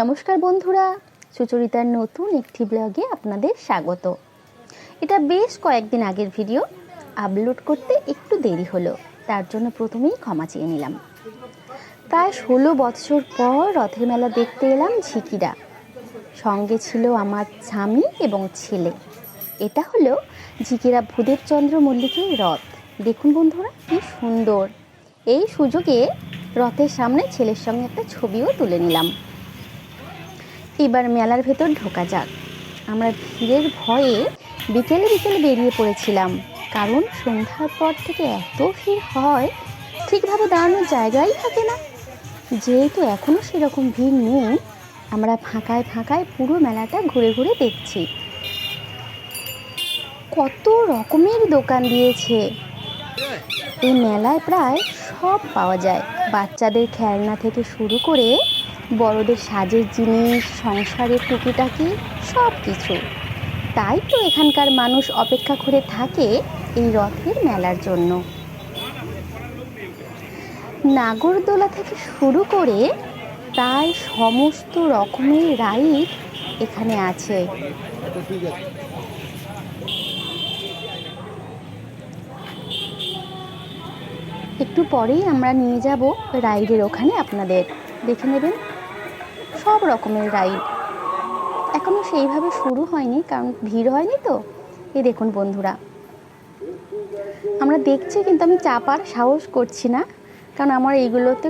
নমস্কার বন্ধুরা, সুচরিতার নতুন একটি ব্লগে আপনাদের স্বাগত। এটা বেশ কয়েকদিন আগের ভিডিও আপলোড করতে একটু দেরি হলো, তার জন্য প্রথমেই ক্ষমা চেয়ে নিলাম। প্রায় ষোলো বছর পর রথের মেলা দেখতে এলাম ঝিকিরা। সঙ্গে ছিল আমার স্বামী এবং ছেলে। এটা হলো ঝিকিরা ভূদেবচন্দ্র মল্লিকের রথ। দেখুন বন্ধুরা, কি সুন্দর। এই সুযোগে রথের সামনে ছেলের সঙ্গে একটা ছবিও তুলে নিলাম। এবার মেলার ভেতর ঢোকা যাক। আমরা ভিড়ের ভয়ে বিকেলে বিকেলে বেরিয়ে পড়েছিলাম, কারণ সন্ধ্যার পর থেকে এত ভিড় হয়, ঠিকভাবে দাঁড়ানোর জায়গাই থাকে না। যেহেতু এখনও সেরকম ভিড় নেই, আমরা ফাঁকায় ফাঁকায় পুরো মেলাটা ঘুরে ঘুরে দেখছি। কত রকমের দোকান দিয়েছে। এই মেলায় প্রায় সব পাওয়া যায়। বাচ্চাদের খেলনা থেকে শুরু করে বড়দের সাজের জিনিস, সংসারের টুকিটাকি সব কিছু তাই তো এখানকার মানুষ অপেক্ষা করে থাকে এই রথের মেলার জন্য। নাগরদোলা থেকে শুরু করে প্রায় সমস্ত রকমের রাইড এখানে আছে। একটু পরেই আমরা নিয়ে যাব রাইডের ওখানে আপনাদের। দেখে নেবেন সব রকমের রাইড এখনও সেইভাবে শুরু হয়নি, কারণ ভিড় হয়নি তো। এই দেখুন বন্ধুরা। আমরা দেখছি কিন্তু আমি চাপার সাহস করছি না, কারণ আমার এইগুলোতে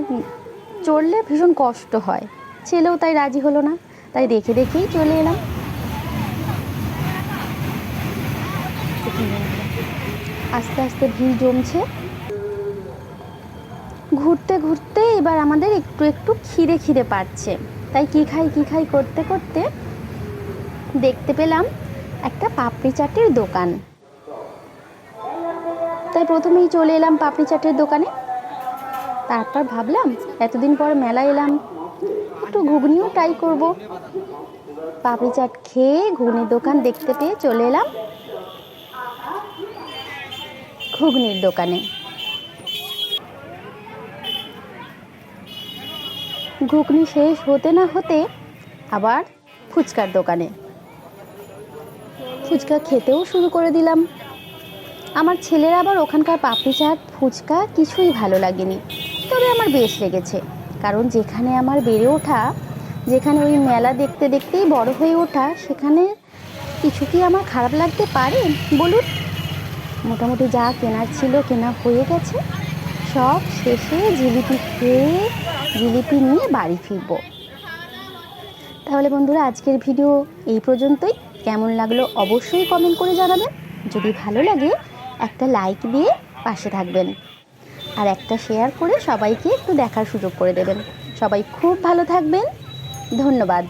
চড়লে ভীষণ কষ্ট হয়। ছেলেও তাই রাজি হলো না, তাই দেখে দেখেই চলে এলাম। আস্তে আস্তে ভিড় জমছে। ঘুরতে ঘুরতে এবার আমাদের একটু একটু খিদে খিদে পাচ্ছে। তাই কী খাই কী খাই করতে করতে দেখতে পেলাম একটা পাপড়ি চাটের দোকান। তাই প্রথমেই চলে এলাম পাপড়ি চাটের দোকানে। তারপর ভাবলাম, এতদিন পর মেলা এলাম, একটু ঘুগনিও ট্রাই করব। পাপড়ি চাট খেয়ে ঘুগনির দোকান দেখতে পেয়ে চলে এলাম ঘুগনির দোকানে। ঘুগনি শেষ হতে না হতে আবার ফুচকার দোকানে। ফুচকা খেতেও শুরু করে দিলাম। আমার ছেলের আবার ওখানকার পাপড়ি চাট, ফুচকা কিছুই ভালো লাগেনি। তবে আমার বেশ লেগেছে। কারণ যেখানে আমার বেড়ে ওঠা, যেখানে ওই মেলা দেখতে দেখতেই বড় হয়ে ওঠা, সেখানে কিছু কি আমার খারাপ লাগতে পারে বলুন? মোটামুটি যা কেনার ছিল কেনা হয়ে গেছে। সব শেষে জিলিপি খেয়ে জিলিপি নিয়ে বাড়ি ফিরব। তাহলে বন্ধুরা, আজকের ভিডিও এই পর্যন্তই। কেমন লাগল অবশ্যই কমেন্ট করে জানাবেন। যদি ভালো লাগে, একটা লাইক দিয়ে পাশে থাকবেন। আর একটা শেয়ার করে সবাইকে একটু দেখার সুযোগ করে দেবেন। সবাই খুব ভালো থাকবেন। ধন্যবাদ।